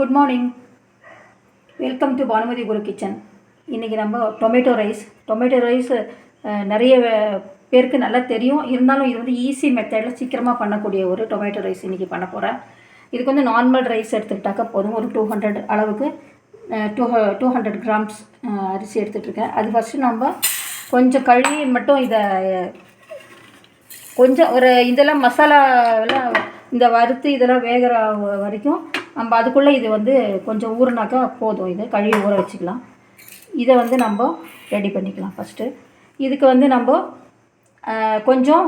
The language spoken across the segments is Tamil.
Good morning welcome to Bhanumathi Guru kitchen இன்றைக்கி நம்ம டொமேட்டோ ரைஸ் டொமேட்டோ ரைஸ் நிறைய பேருக்கு நல்லா தெரியும். இருந்தாலும் இது வந்து ஈஸி மெத்தடில் சீக்கிரமாக பண்ணக்கூடிய ஒரு டொமேட்டோ ரைஸ் இன்றைக்கி பண்ண போகிறேன் இதுக்கு வந்து நார்மல் ரைஸ் எடுத்துக்கிட்டாக்கா போதும். ஒரு டூ ஹண்ட்ரட் அளவுக்கு டூ டூ ஹண்ட்ரட் கிராம்ஸ் அரிசி எடுத்துகிட்ருக்கேன் அது ஃபஸ்ட்டு நம்ம கொஞ்சம் கழுவி மட்டும் இதை கொஞ்சம் ஒரு இதெல்லாம் மசாலாவெல்லாம் இந்த வறுத்து இதெல்லாம் வேகிற வரைக்கும் நம்ம அதுக்குள்ளே இது வந்து கொஞ்சம் ஊறினாக்கா போதும். இது கழுவி ஊற வச்சுக்கலாம். இதை வந்து நம்ம ரெடி பண்ணிக்கலாம் ஃபஸ்ட்டு இதுக்கு வந்து நம்ம கொஞ்சம்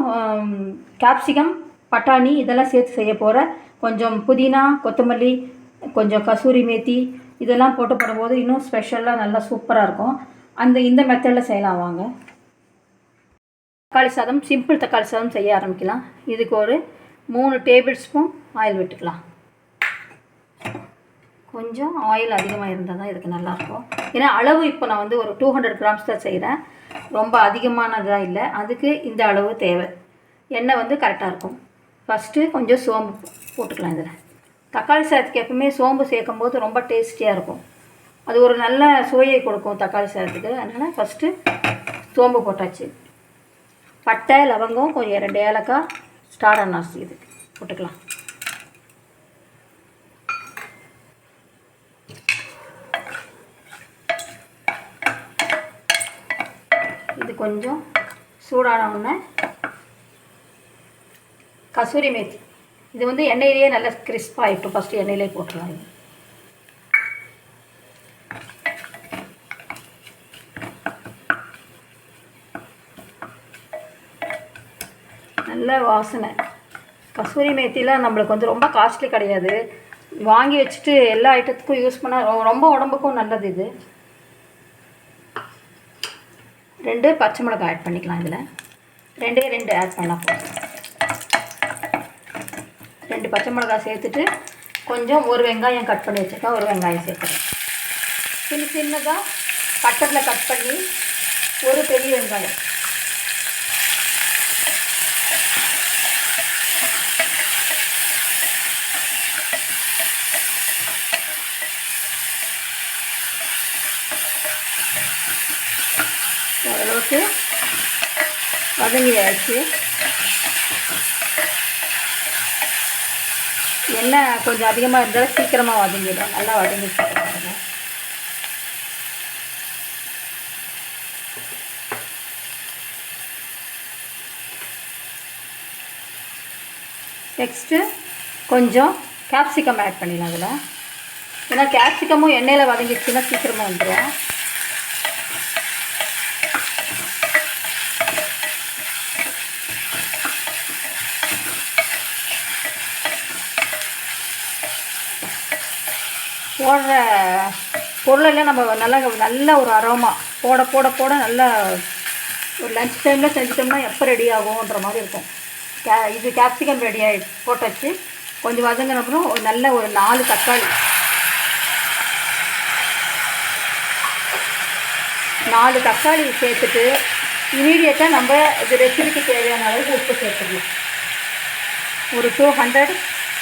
கேப்சிகம் பட்டாணி இதெல்லாம் சேர்த்து செய்ய போகிற கொஞ்சம் புதினா கொத்தமல்லி கொஞ்சம் கசூரி மேத்தி இதெல்லாம் போட்டு போடும்போது இன்னும் ஸ்பெஷலாக நல்லா சூப்பராக இருக்கும். அந்த இந்த மெத்தடில் செய்யலாம் வாங்க. தக்காளி சாதம் சிம்பிள் தக்காளி சாதம் செய்ய ஆரம்பிக்கலாம். இதுக்கு ஒரு மூணு டேபிள் ஸ்பூன் ஆயில் விட்டுக்கலாம். கொஞ்சம் ஆயில் அதிகமாக இருந்தால் தான் இதுக்கு நல்லாயிருக்கும். ஏன்னா அளவு இப்போ நான் வந்து ஒரு டூ ஹண்ட்ரட் கிராம்ஸ் தான் செய்கிறேன் ரொம்ப அதிகமானதாக இல்லை. அதுக்கு இந்த அளவு தேவை. எண்ணெய் வந்து கரெக்டாக இருக்கும். ஃபஸ்ட்டு கொஞ்சம் சோம்பு போட்டுக்கலாம் இதில். தக்காளி சாதத்துக்கு எப்பவுமே சோம்பு சேர்க்கும் போது ரொம்ப டேஸ்டியாக இருக்கும். அது ஒரு நல்ல சுவையை கொடுக்கும் தக்காளி சாதத்துக்கு. அதனால் ஃபஸ்ட்டு சோம்பு போட்டாச்சு. பட்டை லவங்கம் கொஞ்சம் ரெண்டு ஏலக்காய் ஸ்டார் அன்னாசி இது. போட்டுக்கலாம். கொஞ்சம் சூடான உடனே கசூரி மேத்தி. இது வந்து எண்ணெயிலேயே நல்லா கிறிஸ்பாகிட்டும் ஃபஸ்ட்டு எண்ணெயிலே போட்டுடலாம் இது. நல்ல வாசனை. கசூரி மேத்திலாம் நம்மளுக்கு வந்து ரொம்ப காஸ்ட்லி கிடையாது. வாங்கி வச்சுட்டு எல்லா ஐட்டத்துக்கும் யூஸ் பண்ணால் ரொம்ப உடம்புக்கும் நல்லது இது. ரெண்டு பச்சை மிளகாய் ஆட் பண்ணிக்கலாம் இதில். ரெண்டே ரெண்டு ஆட் பண்ணலாம். போதும் ரெண்டு பச்சை மிளகாய் சேர்த்துட்டு கொஞ்சம் ஒரு வெங்காயம் கட் பண்ணி வச்சுருக்கேன். ஒரு வெங்காயம் சேர்க்குறேன் சின்ன சின்னதாக கட்டரில் கட் பண்ணி ஒரு பெரிய வெங்காயம். ஓரளவுக்கு வதங்கியாச்சு எண்ணெய் கொஞ்சம் அதிகமாக இருந்தால் சீக்கிரமாக வதங்கிடும் நல்லா வதங்கி நெக்ஸ்ட்டு கொஞ்சம் கேப்சிகம் ஆட் பண்ணிடலாம் அதில் ஏன்னா கேப்சிகமும் எண்ணெயில் வதங்கிடுச்சுன்னா சீக்கிரமாக வந்துடும் போடுற பொருளெல்லாம் நம்ம நல்லா நல்ல ஒரு அரோமா போட போட போட நல்லா ஒரு லஞ்ச் டைமில் செஞ்சிட்டோம்னா எப்போ ரெடி ஆகும்ன்ற மாதிரி இருக்கும். கே இது கேப்சிகம் ரெடி ஆகி போட்டாச்சு. கொஞ்சம் வதங்கின அப்புறம் ஒரு நல்ல ஒரு நாலு தக்காளி. நாலு தக்காளி சேர்த்துட்டு இமீடியட்டாக நம்ம இது ரெசிபிக்கு தேவையான அளவுக்கு உப்பு சேர்த்துக்கலாம். ஒரு டூ ஹண்ட்ரட்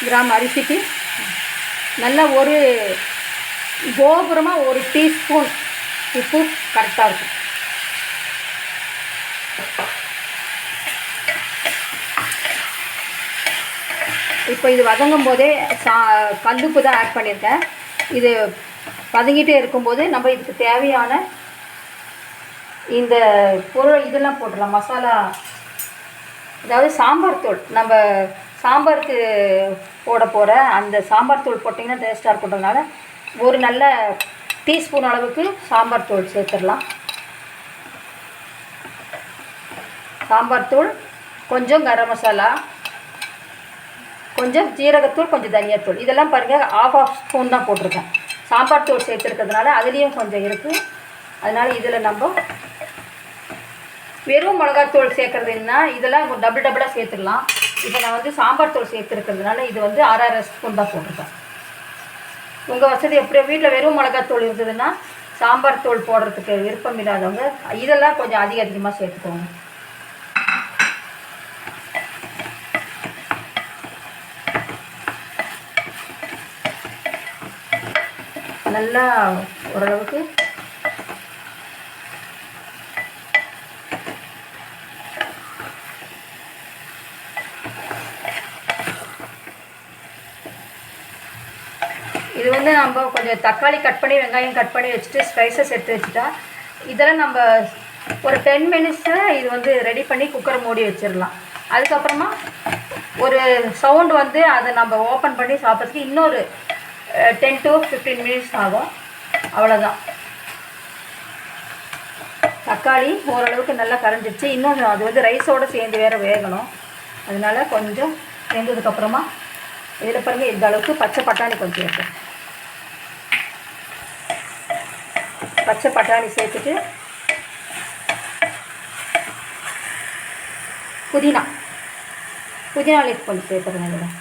கிராம் அரிசிக்கு நல்ல ஒரு கோபுரமாக ஒரு டீஸ்பூன் உப்பு கரெக்டாக இருக்கும். இப்போ இது வதங்கும் போதே சா கல்லுப்பு தான் ஆட் பண்ணியிருக்கேன். இது வதங்கிட்டே இருக்கும்போது நம்ம இதுக்கு தேவையான இந்த பொருள் இதெல்லாம் போட்டுடலாம். மசாலா அதாவது சாம்பார் தூள். நம்ம சாம்பாருக்கு போட போகிற அந்த சாம்பார் தூள் போட்டிங்கன்னா டேஸ்ட்டாக இருக்குன்றதுனால ஒரு நல்ல டீஸ்பூன் அளவுக்கு சாம்பார் தூள் சேர்த்துடலாம். சாம்பார் தூள் கொஞ்சம் கரம் மசாலா கொஞ்சம் ஜீரகத்தூள் கொஞ்சம் தனியாத்தூள். இதெல்லாம் பாருங்கள் ஆஃப் ஆஃப் ஸ்பூன் தான் போட்டிருக்கேன். சாம்பார் தூள் சேர்த்துருக்கிறதுனால அதுலேயும் கொஞ்சம் இருக்குது அதனால் இதில் நம்ம வெறும் மிளகாத்தூள் சேர்க்குறதுன்னா இதெல்லாம் டபுள் டபுளாக சேர்த்துடலாம். இப்போ நான் வந்து சாம்பார் தூள் சேர்த்துருக்கிறதுனால இது வந்து அரை அரை ஸ்பூன் தான் போட்டிருக்கேன். உங்கள் வசதி எப்படியோ வீட்டில் வெறும் மிளகாத்தூள் இருந்ததுன்னா சாம்பார் தூள் போடுறதுக்கு விருப்பம் இல்லாதவங்க இதெல்லாம் கொஞ்சம் அதிக அதிகமாக சேர்த்துக்கோங்க. நல்லா ஓரளவுக்கு இது வந்து நம்ம கொஞ்சம் தக்காளி கட் பண்ணி வெங்காயம் கட் பண்ணி வச்சுட்டு ஸ்பைசஸ் எடுத்து வச்சுட்டா இதெல்லாம் நம்ம ஒரு டென் மினிட்ஸில் இது வந்து ரெடி பண்ணி குக்கர் மூடி வச்சிடலாம். அதுக்கப்புறமா ஒரு சவுண்டு வந்து அதை நம்ம ஓப்பன் பண்ணி சாப்பிட்றதுக்கு இன்னொரு டென் டு ஃபிஃப்டீன் மினிட்ஸ் ஆகும். அவ்வளோதான் தக்காளி ஓரளவுக்கு நல்லா கரைஞ்சிருச்சு. இன்னும் அது வந்து ரைஸோடு சேர்ந்து வேறு வேகணும். அதனால் கொஞ்சம் வெந்ததுக்கப்புறமா இதில் பாருங்க இந்த அளவுக்கு பச்சை பட்டாணி கொஞ்சம் இருக்குது பச்சை பட்டாணி சேர்த்துட்டு புதினா. புதினா லீஃப் கொஞ்சம் சேர்த்துருங்க இதில்.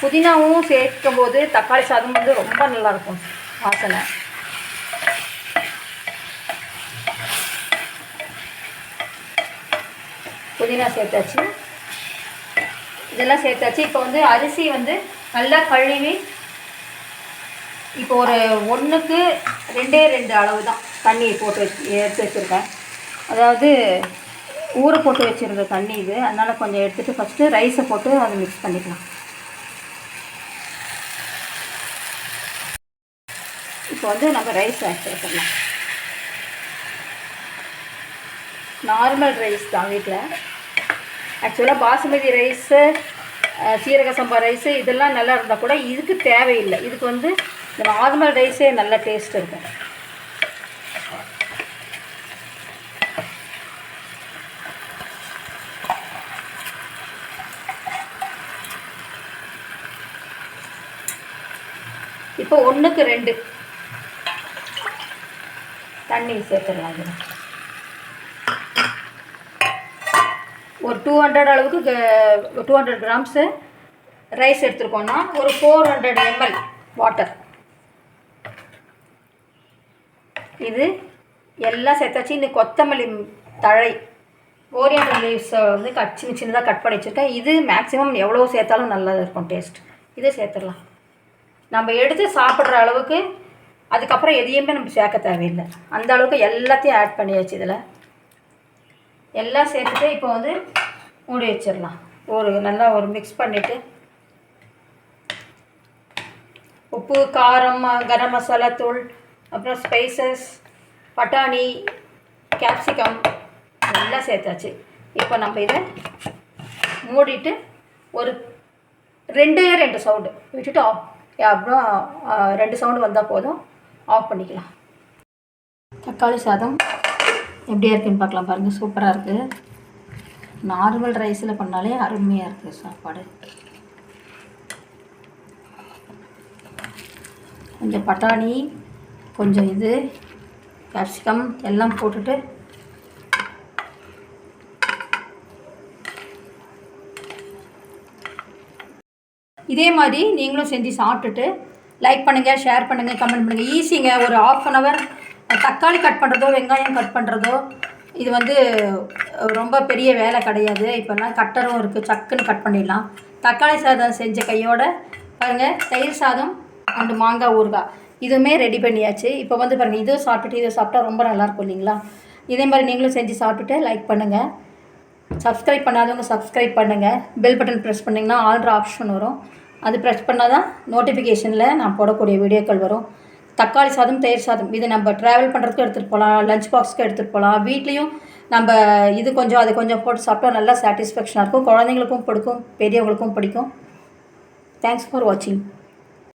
புதினாவும் சேர்க்கும் போது தக்காளி சாதம் வந்து ரொம்ப நல்லாயிருக்கும் வாசனை. புதினா சேர்த்தாச்சு. இதெல்லாம் சேர்த்தாச்சு. இப்போ வந்து அரிசி வந்து நல்லா கழுவி இப்போ ஒரு ஒன்றுக்கு ரெண்டே ரெண்டு அளவு தான் தண்ணி போட்டு வச்சு எடுத்து வச்சுருக்கேன். அதாவது ஊற போட்டு வச்சுருந்த தண்ணி இது. அதனால் கொஞ்சம் எடுத்துகிட்டு ஃபஸ்ட்டு ரைஸை போட்டு அதை மிக்ஸ் பண்ணிக்கலாம். இப்போ வந்து நம்ம ரைஸ் ஆட் நார்மல் ரைஸ் தான் வீட்டில் ஆக்சுவலாக பாசுமதி ரைஸு சீரக சம்பா ரைஸு இதெல்லாம் நல்லா இருந்தால் கூட இதுக்கு தேவையில்லை. இதுக்கு வந்து இந்த நார்மல் ரைஸே நல்ல டேஸ்ட் இருக்கும். இப்போ ஒன்றுக்கு ரெண்டு. தண்ணி சேர்த்துடலாம் இதில் ஒரு டூ ஹண்ட்ரட் அளவுக்கு டூ ஹண்ட்ரட் கிராம்ஸு ரைஸ் எடுத்துருக்கோன்னா ஒரு ஃபோர் ஹண்ட்ரட் எம்எல் வாட்டர் இது எல்லாம் சேர்த்தாச்சு இன்னும் கொத்தமல்லி தழை ஓரியண்டல் லீவ்ஸை வந்து கட் சின்ன சின்னதாக கட் பண்ணி வச்சுருக்கேன். இது மேக்ஸிமம் எவ்வளோ சேர்த்தாலும் நல்லா இருக்கும் டேஸ்ட் இதை சேர்த்துடலாம். நம்ம எடுத்து சாப்பிட்ற அளவுக்கு அதுக்கப்புறம் எதையுமே நம்ம சேர்க்க தேவையில்லை. அந்த அளவுக்கு எல்லாத்தையும் ஆட் பண்ணியாச்சு இதில். எல்லாம் சேர்த்துட்டு இப்போ வந்து மூடி வச்சிடலாம். ஒரு நல்லா ஒரு மிக்ஸ் பண்ணிவிட்டு உப்பு காரம் கரம் மசாலா தூள் அப்புறம் ஸ்பைசஸ் பட்டாணி கேப்சிகம் எல்லாம் சேர்த்தாச்சு. இப்போ நம்ம இதை மூடிட்டு ஒரு ரெண்டே ரெண்டு சவுண்டு விட்டுட்டு ஆஃப் அப்புறம் ரெண்டு சவுண்டு வந்தால் போதும். ஆஃப் பண்ணிக்கலாம். தக்காளி சாதம் எப்படியா இருக்குன்னு பார்க்கலாம் பாருங்கள் சூப்பராக இருக்குது நார்மல் ரைஸில் பண்ணாலே அருமையாக இருக்குது சாப்பாடு. கொஞ்சம் பட்டாணி கொஞ்சம் இது கேப்சிகம் எல்லாம் போட்டுட்டு. இதே மாதிரி நீங்களும் செஞ்சு சாப்பிட்டுட்டு லைக் பண்ணுங்கள் ஷேர் பண்ணுங்கள் கமெண்ட் பண்ணுங்கள் ஈஸிங்க ஒரு ஆஃப் அன் ஹவர் தக்காளி கட் பண்ணுறதோ வெங்காயம் கட் பண்ணுறதோ இது வந்து ரொம்ப பெரிய வேலை கிடையாது. இப்போல்லாம் கட்டரும் இருக்குது சக்குன்னு கட் பண்ணிடலாம். தக்காளி சாதம் செஞ்ச கையோட பாருங்கள் தயிர் சாதம் அண்டு மாங்காய் ஊறுகாய். இதுவுமே ரெடி பண்ணியாச்சு. இப்போ வந்து பாருங்கள் இதுவும் சாப்பிட்டுட்டு இதை சாப்பிட்டா ரொம்ப நல்லாயிருக்கும் இல்லைங்களா? இதே மாதிரி நீங்களும் செஞ்சு சாப்பிட்டுட்டு லைக் பண்ணுங்கள் சப்ஸ்கிரைப் பண்ணாதவங்க சப்ஸ்கிரைப் பண்ணுங்கள் பெல் பட்டன் ப்ரெஸ் பண்ணிங்கன்னா ஆல்ட்ரு ஆப்ஷன் வரும். அது ப்ரெஸ் பண்ணால் தான் நோட்டிஃபிகேஷனில் நான் போடக்கூடிய வீடியோக்கள் வரும். தக்காளி சாதம் தயிர் சாதம் இது நம்ம ட்ராவல் பண்ணுறதுக்கு எடுத்துகிட்டு போகலாம் லஞ்ச் பாக்ஸ்க்கு எடுத்துகிட்டு போகலாம் வீட்லேயும் நம்ம இது கொஞ்சம் அது கொஞ்சம் போட்டு சாப்பிட்டா நல்லா சாட்டிஸ்ஃபேக்ஷனாக இருக்கும். குழந்தைங்களுக்கும் பிடிக்கும் பெரியவங்களுக்கும் பிடிக்கும். தேங்க்ஸ் ஃபார் வாட்சிங்